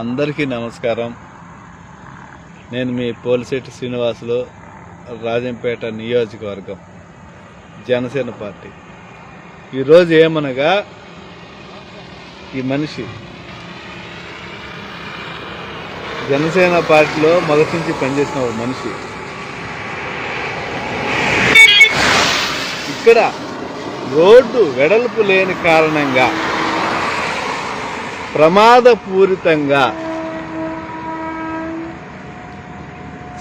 అందరికీ నమస్కారం. నేను మీ పోలిశెట్టి శ్రీనివాసులు రాజంపేట నియోజకవర్గం జనసేన పార్టీ. ఈరోజు ఏమనగా ఈ మనిషి జనసేన పార్టీలో మొదటి నుంచి పనిచేసిన ఒక మనిషి. ఇక్కడ రోడ్డు వెడల్పు లేని కారణంగా ప్రమాదపూరితంగా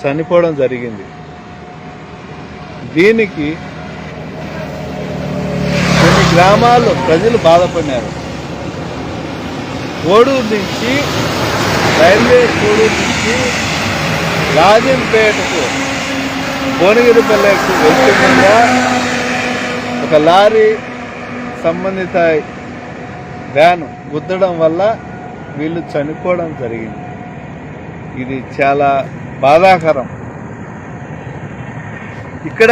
చనిపోవడం జరిగింది. దీనికి కొన్ని గ్రామాల్లో ప్రజలు బాధపడినారు. కోడూరు నుంచి రైల్వే కోడూరు నుంచి రాజంపేటకు భువనగిరిపల్లెకు వెళ్తుండగా ఒక లారీ సంబంధిత వ్యాను గుద్దడం వల్ల వీళ్ళు చనిపోవడం జరిగింది. ఇది చాలా బాధాకరం. ఇక్కడ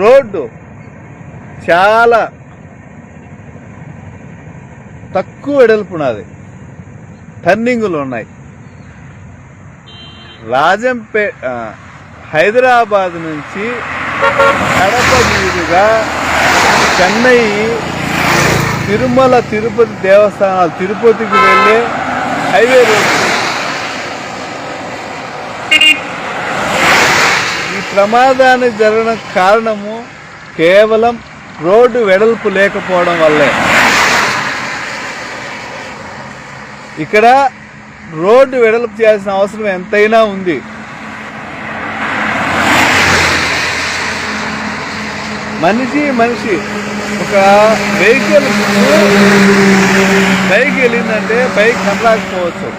రోడ్డు చాలా తక్కువ వెడల్పున్నది టర్నింగులు ఉన్నాయి. రాజంపే హైదరాబాద్ నుంచి కడప మీదుగా చెన్నై తిరుమల తిరుపతి దేవస్థానాలు తిరుపతికి వెళ్ళే హైవే రోడ్ ఈ ప్రమాదాన్ని జరగడం కారణము కేవలం రోడ్డు వెడల్పు లేకపోవడం వల్లే. ఇక్కడ రోడ్డు వెడల్పు చేయాల్సిన అవసరం ఎంతైనా ఉంది. మనిషి మనిషి. ఒక వెహికల్ బైక్ వెళ్ళిందంటే బైక్ కనరాకపోవచ్చు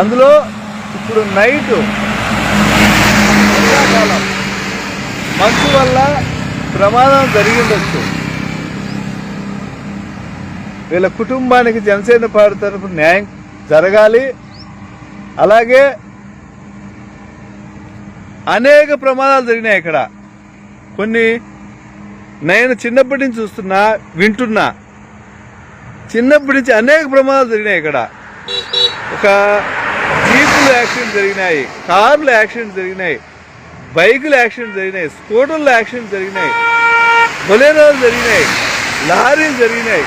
అందులో ఇప్పుడు నైట్ ఎండాకాలం మంచు వల్ల ప్రమాదం జరిగిండొచ్చు. వీళ్ళ కుటుంబానికి జనసేన పార్టీ తరపు న్యాయం జరగాలి. అలాగే అనేక ప్రమాదాలు జరిగినాయి ఇక్కడ. కొన్ని నేను చిన్నప్పటి నుంచి చూస్తున్నా వింటున్నా. చిన్నప్పటి నుంచి అనేక ప్రమాదాలు జరిగినాయి ఇక్కడ. ఒక జీపులు యాక్సిడెంట్ జరిగినాయి కార్లు యాక్సిడెంట్ జరిగినాయి బైకులు యాక్సిడెంట్ జరిగినాయి స్కూటర్లు యాక్సిడెంట్ జరిగినాయి బొలేరోలు జరిగినాయి లారీలు జరిగినాయి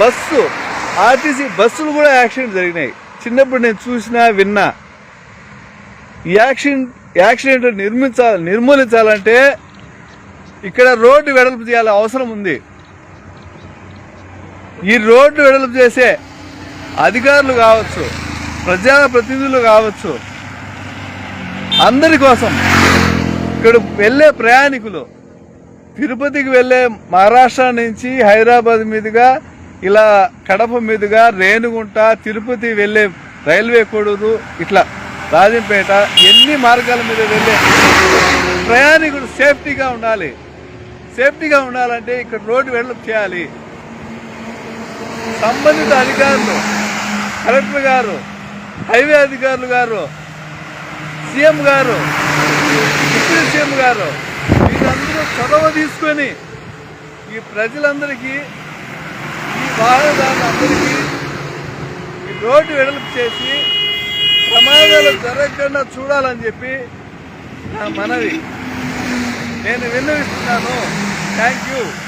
బస్సు ఆర్టీసీ బస్సులు కూడా యాక్సిడెంట్ జరిగినాయి. చిన్నప్పుడు నేను చూసినా విన్నా. ఈ యాక్సిడెంట్ యాక్సిడెంట్ నిర్మించాలి నిర్మూలించాలంటే ఇక్కడ రోడ్డు వెడల్పు చేయాలి అవసరం ఉంది. ఈ రోడ్డు వెడల్పు చేసే అధికారులు కావచ్చు ప్రజా ప్రతినిధులు కావచ్చు అందరి కోసం ఇక్కడ వెళ్ళే ప్రయాణికులు తిరుపతికి వెళ్ళే మహారాష్ట్ర నుంచి హైదరాబాద్ మీదుగా ఇలా కడప మీదుగా రేణుగుంట తిరుపతి వెళ్ళే రైల్వే కొడూరు ఇట్లా రాజంపేట ఎన్ని మార్గాల మీద వెళ్ళే ప్రయాణికుడు సేఫ్టీగా ఉండాలి. సేఫ్టీగా ఉండాలంటే ఇక్కడ రోడ్డు వెడల్పు చేయాలి. సంబంధిత అధికారులు కలెక్టర్ గారు హైవే అధికారులు గారు సీఎం గారు డిప్యూటీ సీఎం గారు వీరందరూ చొరవ తీసుకొని ఈ ప్రజలందరికీ ఈ వాహనదారులందరికీ ఈ రోడ్డు వెడల్పు చేసి ప్రమాదాలు జరగకుండా చూడాలని చెప్పి నా మనవి. నేను విన్నవిస్తున్నాను. Thank you.